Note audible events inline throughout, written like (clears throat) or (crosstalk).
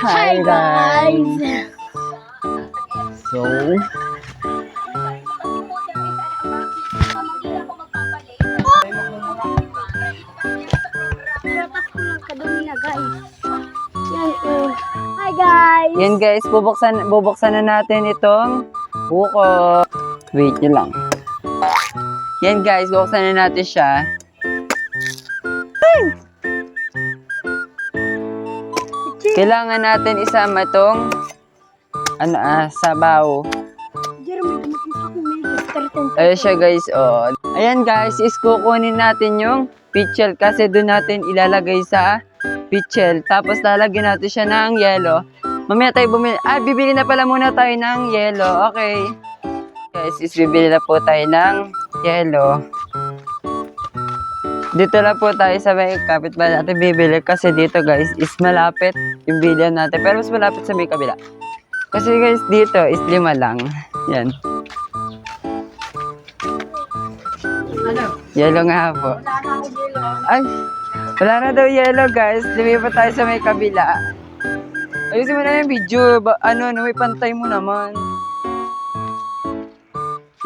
Hi guys! So. Hi guys! yan guys, bubuksan, bubuksan na natin itong buko. Wait nyo lang. Yan guys, bubuksan na natin siya. Kailangan natin isama tong ano ah, sabaw. Ayan siya guys, oh. Ayan guys, is kukunin natin yung pichel kasi doon natin ilalagay sa pichel. Tapos lalagyan natin siya ng yelo. Mamaya tayo bumili. Ah, bibili na pala muna tayo ng yelo. Okay. Guys, is bibili na po tayo ng yelo. Dito na po tayo sa may kapit ba natin bibili kasi dito guys is malapit yung bilihan natin. Pero mas malapit sa may kabila. Kasi guys dito is lima lang. Yan. Yellow nga po. Ay, wala na daw yellow guys. Lumipat tayo sa may kabila. Ayusin mo na yung video. Ba, ano, ano, may pantay mo naman.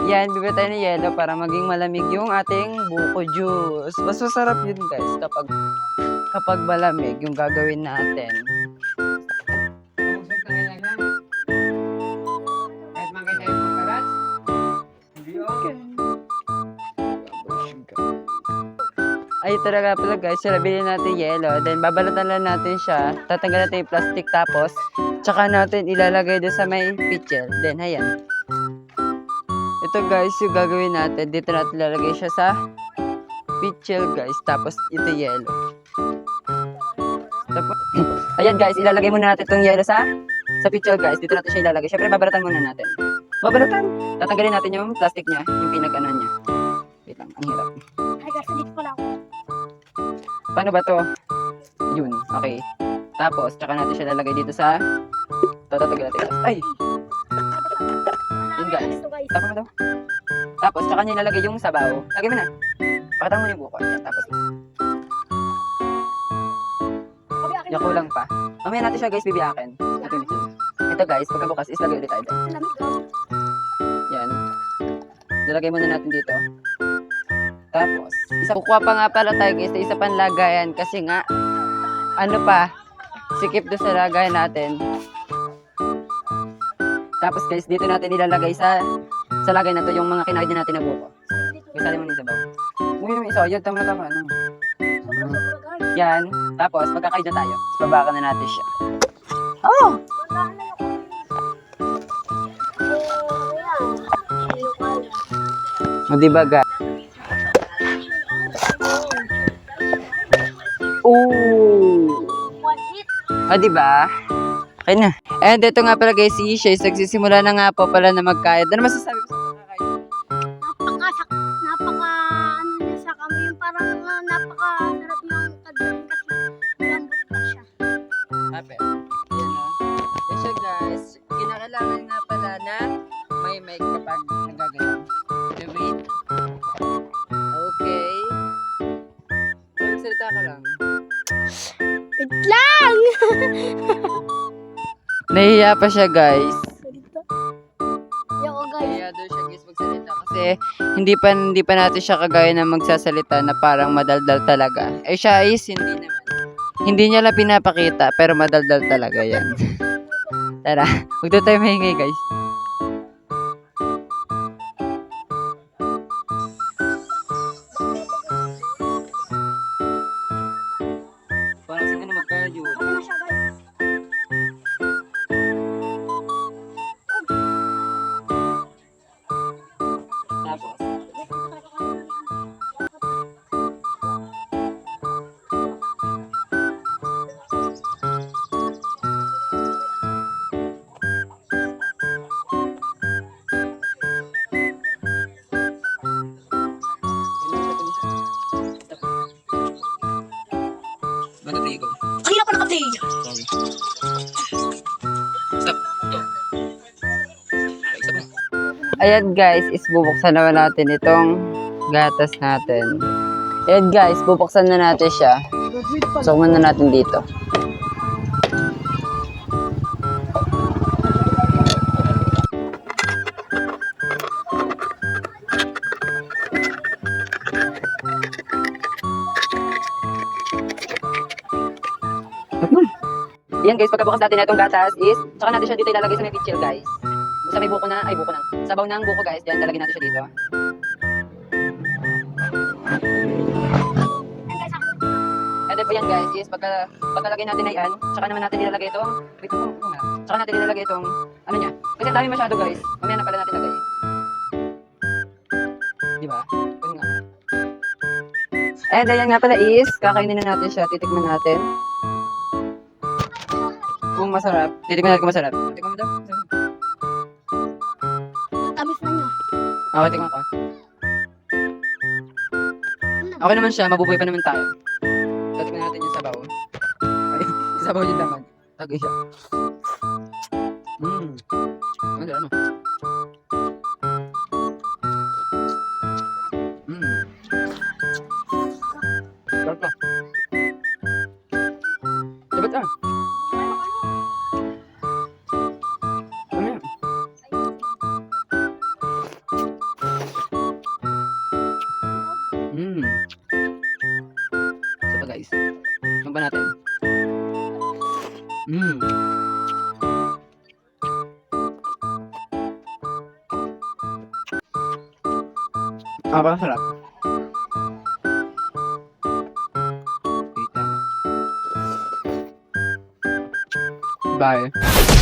Yan, bibili tayo ng yellow para maging malamig yung ating buko juice. Mas masarap yun guys kapag kapag malamig yung gagawin natin. Ay, talaga pala guys. So, nabili natin yellow. Then, babalatan lang natin siya. Tatanggal natin yung plastic. Tapos, tsaka natin ilalagay doon sa may pitcher. Then, ayan. Ito guys, yung gagawin natin. Dito natin ilalagay siya sa pitcher guys. Tapos, ito yellow. Tapos, (clears throat) ayan guys, ilalagay muna natin itong yellow sa sa pitcher guys. Dito natin siya ilalagay. Siyempre, babalatan muna natin. Babalatan! Tatanggalin natin yung plastic niya. Yung pinag-ano niya. Wait lang, ang hirap. Hi guys, dito pala ako. Paano ba to? Yun, okay. Tapos, tsaka natin siya lalagay dito sa... Tatatagal natin. Ay! Yun, guys. Tapos mo daw. Tapos, tsaka niya ilalagay yung sabaw. Lagay mo na. Pakatang mo yung buko. Yan, tapos, yung kulang pa. Mamaya natin siya guys, bibiyakin. Ito, ito. Ito guys, pagkabukas is lagay ulit tayo. Yan. Lalagay muna natin dito. Tapos, isa kukuha pa nga pala tayo guys, isa pang lagayan kasi nga, ano pa, sikip doon sa lagayan natin. Tapos guys, dito natin ilalagay sa sa lagay na to yung mga kinain natin na buko. Guys, sali mo na isa ba? Muna naman isa, yan, tama tama. Ano? Yan, tapos magkakain na tayo. Tapos babaka na natin siya. Oh! Yung. Yung. O, diba guys? Ooh! One hit. O, diba? Okay na. And ito nga pala guys, si Isha is nagsisimula na nga po pala na magkayad. Ano masasabi mo sa pagkakayad? Napaka, napaka, ano niya sa kami, parang uh, napaka sarap Nahihiya pa siya guys. Yo guys. Kaya daw siya guys magsalita kasi hindi pa hindi pa natin siya kagaya na magsasalita na parang madaldal talaga. Eh siya is hindi naman. Hindi niya lang pinapakita pero madaldal talaga yan. (laughs) Tara, huwag tayo maingay guys. Ba't ito ikaw? Kanina pa naka-play. Sorry. Stop. Ayan guys, is bubuksan naman natin itong gatas natin. Ayan guys, bubuksan na natin siya. Sukman na natin dito. Yan guys, pagkabukas natin na itong gatas is, tsaka natin siya dito ilalagay sa may pichel guys. Sa may buko na, ay buko na. Sabaw ng buko guys, yan, lalagyan natin siya dito. And then yan guys, is pagka, pagkalagay natin na yan, tsaka naman natin ilalagay itong, wait, ito. Tsaka natin ilalagay itong, ano niya. Kasi ang dami masyado guys, mamaya na pala natin lagay. Di ba? Yun nga. And ayan nga pala is, kakainin na natin siya, titikman natin. Kung masarap, titikman natin kung masarap. Titikman mo daw. Tamis na niya. Okay, tikman ko. Okay naman siya, mabubuhay pa naman tayo. Tatikman natin yung sabaw. Ay, yung (laughs) sabaw yung laman. Tagay siya. Mmm. Ano, ano? Mmm. Sarap na. เอาไปแล้วเหรอบ๊ายบาย